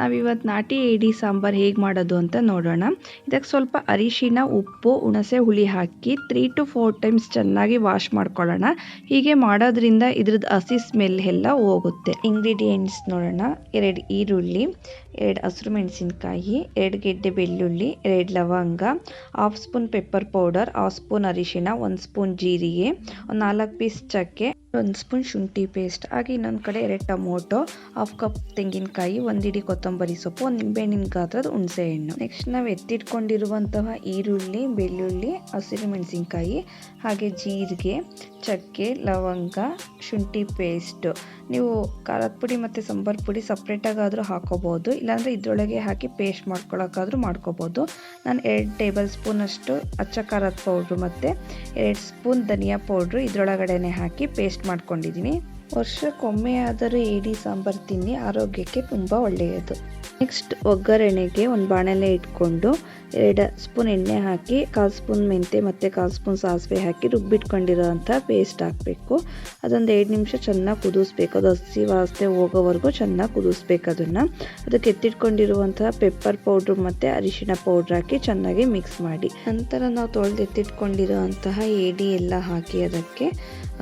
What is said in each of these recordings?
ನಾವಿವತ್ತು ನಾಟಿ ಏಡಿ ಸಾಂಬಾರು ಹೇಗೆ ಮಾಡೋದು ಅಂತ ನೋಡೋಣ. ಇದಕ್ಕೆ ಸ್ವಲ್ಪ ಅರಿಶಿನ, ಉಪ್ಪು, ಹುಣಸೆ, ಹುಳಿ ಹಾಕಿ ತ್ರೀ ಟು ಫೋರ್ ಟೈಮ್ಸ್ ಚೆನ್ನಾಗಿ ವಾಶ್ ಮಾಡ್ಕೊಳ್ಳೋಣ. ಹೀಗೆ ಮಾಡೋದ್ರಿಂದ ಇದ್ರದ್ದು ಹಸಿ ಸ್ಮೆಲ್ ಎಲ್ಲ ಹೋಗುತ್ತೆ. ಇಂಗ್ರೀಡಿಯೆಂಟ್ಸ್ ನೋಡೋಣ. ಎರಡು ಈರುಳ್ಳಿ, ಎರಡು ಹಸಿರು ಮೆಣಸಿನ್ಕಾಯಿ, ಎರಡು ಗೆಡ್ಡೆ ಬೆಳ್ಳುಳ್ಳಿ, ಎರಡು ಲವಂಗ half spoon pepper powder half spoon ಅರಿಶಿನ ಒಂದು ಸ್ಪೂನ್ ಜೀರಿಗೆ, ಒಂದು ನಾಲ್ಕು ಪೀಸ್ ಚಕ್ಕೆ, ಒಂದು ಸ್ಪೂನ್ ಶುಂಠಿ ಪೇಸ್ಟ್ ಹಾಗೆ ಇನ್ನೊಂದು ಕಡೆ ಎರಡು ಟೊಮೊಟೊ ಹಾಫ್ ಕಪ್ ತೆಂಗಿನಕಾಯಿ ಒಂದಿಡಿ ಕೊತ್ತ ಸೊಪ್ಪು ಒಂದು ನಿಂಬೆಹಣ್ಣಿನ ಗಾತ್ರದ ಹುಣಸೆ ಹಣ್ಣು ನೆಕ್ಸ್ಟ್ ನಾವು ಎತ್ತಿಟ್ಕೊಂಡಿರುವಂತಹ ಈರುಳ್ಳಿ, ಬೆಳ್ಳುಳ್ಳಿ, ಹಸಿರು ಮೆಣಸಿನಕಾಯಿ, ಹಾಗೆ ಜೀರಿಗೆ, ಚಕ್ಕೆ, ಲವಂಗ, ಶುಂಠಿ ಪೇಸ್ಟು ನೀವು ಖಾರದ ಪುಡಿ ಮತ್ತು ಸಾಂಬಾರು ಪುಡಿ ಸಪ್ರೇಟಾಗಾದರೂ ಹಾಕೋಬೋದು. ಇಲ್ಲಾಂದರೆ ಇದರೊಳಗೆ ಹಾಕಿ ಪೇಸ್ಟ್ ಮಾಡ್ಕೊಳ್ಳೋಕ್ಕಾದರೂ ಮಾಡ್ಕೋಬೋದು. ನಾನು ಎರಡು ಟೇಬಲ್ ಸ್ಪೂನಷ್ಟು ಅಚ್ಚ ಖಾರದ ಪೌಡ್ರು ಮತ್ತು ಎರಡು ಸ್ಪೂನ್ ಧನಿಯಾ ಪೌಡ್ರು ಇದರೊಳಗಡೆನೆ ಹಾಕಿ ಪೇಸ್ಟ್ ಮಾಡ್ಕೊಂಡಿದ್ದೀನಿ ವರ್ಷಕ್ಕೊಮ್ಮೆ ಆದರೂ ಏಡಿ ಸಾಂಬಾರು ತಿನ್ನಿ, ಆರೋಗ್ಯಕ್ಕೆ ತುಂಬ ಒಳ್ಳೆಯದು. ನೆಕ್ಸ್ಟ್ ಒಗ್ಗರಣೆಗೆ ಒಂದು ಬಾಣಲೆ ಇಟ್ಕೊಂಡು ಎರಡು ಸ್ಪೂನ್ ಎಣ್ಣೆ ಹಾಕಿ, ಕಾಲು ಸ್ಪೂನ್ ಮೆಂತೆ ಮತ್ತು ಕಾಲು ಸ್ಪೂನ್ ಸಾಸಿವೆ ಹಾಕಿ ರುಬ್ಬಿಟ್ಕೊಂಡಿರೋಂಥ ಪೇಸ್ಟ್ ಹಾಕಬೇಕು. ಅದೊಂದು ಎರಡು ನಿಮಿಷ ಚೆನ್ನಾಗಿ ಕುದಿಸ್ಬೇಕು. ಅದು ಹಸಿ ವಾಸನೆ ಹೋಗೋವರೆಗೂ ಚೆನ್ನಾಗಿ ಕುದಿಸ್ಬೇಕು ಅದನ್ನು. ಅದಕ್ಕೆ ಎತ್ತಿಟ್ಕೊಂಡಿರುವಂತಹ ಪೆಪ್ಪರ್ ಪೌಡ್ರು ಮತ್ತು ಅರಿಶಿಣ ಪೌಡ್ರ್ ಹಾಕಿ ಚೆನ್ನಾಗಿ ಮಿಕ್ಸ್ ಮಾಡಿ. ನಂತರ ನಾವು ತೊಳೆದು ಎತ್ತಿಟ್ಕೊಂಡಿರೋಂತಹ ಏಡಿ ಎಲ್ಲ ಹಾಕಿ ಅದಕ್ಕೆ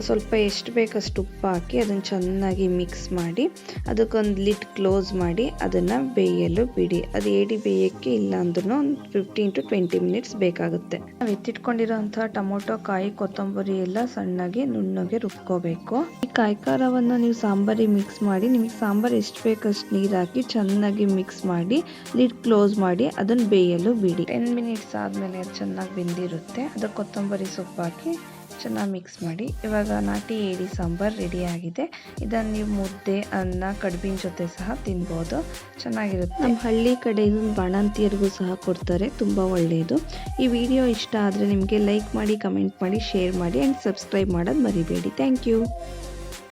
ಸ್ವಲ್ಪ ಎಷ್ಟು ಬೇಕಷ್ಟು ಉಪ್ಪು ಹಾಕಿ ಅದನ್ನು ಚೆನ್ನಾಗಿ ಮಿಕ್ಸ್ ಮಾಡಿ, ಅದಕ್ಕೊಂದು ಲಿಟ್ ಕ್ಲೋಸ್ ಮಾಡಿ ಅದನ್ನು ಬೇಯಲು ಬಿಡಿ. ಅದು ಏಡಿ ಬೇಯೋಕ್ಕೆ ಇಲ್ಲ ಅಂದ್ರೂ ಒಂದು ಫಿಫ್ಟೀನ್ ಟು ಟ್ವೆಂಟಿ ಮಿನಿಟ್ಸ್ ಬೇಕಾಗುತ್ತೆ. ನಾವು ಎತ್ತಿಟ್ಕೊಂಡಿರೋಂಥ ಟೊಮೊಟೊ, ಕಾಯಿ, ಕೊತ್ತಂಬರಿ ಎಲ್ಲ ಸಣ್ಣಗೆ, ನುಣ್ಣಗೆ ರುಬ್ಕೋಬೇಕು. ಈ ಕಾಯಿ ಖಾರವನ್ನು ನೀವು ಸಾಂಬಾರಿಗೆ ಮಿಕ್ಸ್ ಮಾಡಿ, ನಿಮಗೆ ಸಾಂಬಾರು ಎಷ್ಟು ಬೇಕಷ್ಟು ನೀರು ಹಾಕಿ ಚೆನ್ನಾಗಿ ಮಿಕ್ಸ್ ಮಾಡಿ ಲಿಡ್ ಕ್ಲೋಸ್ ಮಾಡಿ ಅದನ್ನು ಬೇಯಲು ಬಿಡಿ. ಟೆನ್ ಮಿನಿಟ್ಸ್ ಆದಮೇಲೆ ಅದು ಚೆನ್ನಾಗಿ ಬೆಂದಿರುತ್ತೆ. ಅದಕ್ಕೆ ಕೊತ್ತಂಬರಿ ಸೊಪ್ಪು ಹಾಕಿ ಚೆನ್ನಾಗಿ ಮಿಕ್ಸ್ ಮಾಡಿ. ಇವಾಗ ನಾಟಿ ಏಡಿ ಸಾಂಬಾರು ಆಗಿದೆ. ಇದನ್ನು ನೀವು ಮುದ್ದೆ, ಅನ್ನ, ಕಡುಬಿನ ಜೊತೆ ಸಹ ತಿನ್ಬೋದು. ಚೆನ್ನಾಗಿರುತ್ತೆ. ನಮ್ಮ ಹಳ್ಳಿ ಕಡೆ ಇದನ್ನು ಬಾಣಂತಿಯರಿಗೂ ಸಹ ಕೊಡ್ತಾರೆ. ತುಂಬ ಒಳ್ಳೆಯದು ಈ ವಿಡಿಯೋ ಇಷ್ಟ ಆದರೆ ನಿಮಗೆ ಲೈಕ್ ಮಾಡಿ ಕಮೆಂಟ್ ಮಾಡಿ ಶೇರ್ ಮಾಡಿ ಆ್ಯಂಡ್ ಸಬ್ಸ್ಕ್ರೈಬ್ ಮಾಡೋದು ಮರಿಬೇಡಿ. Thank you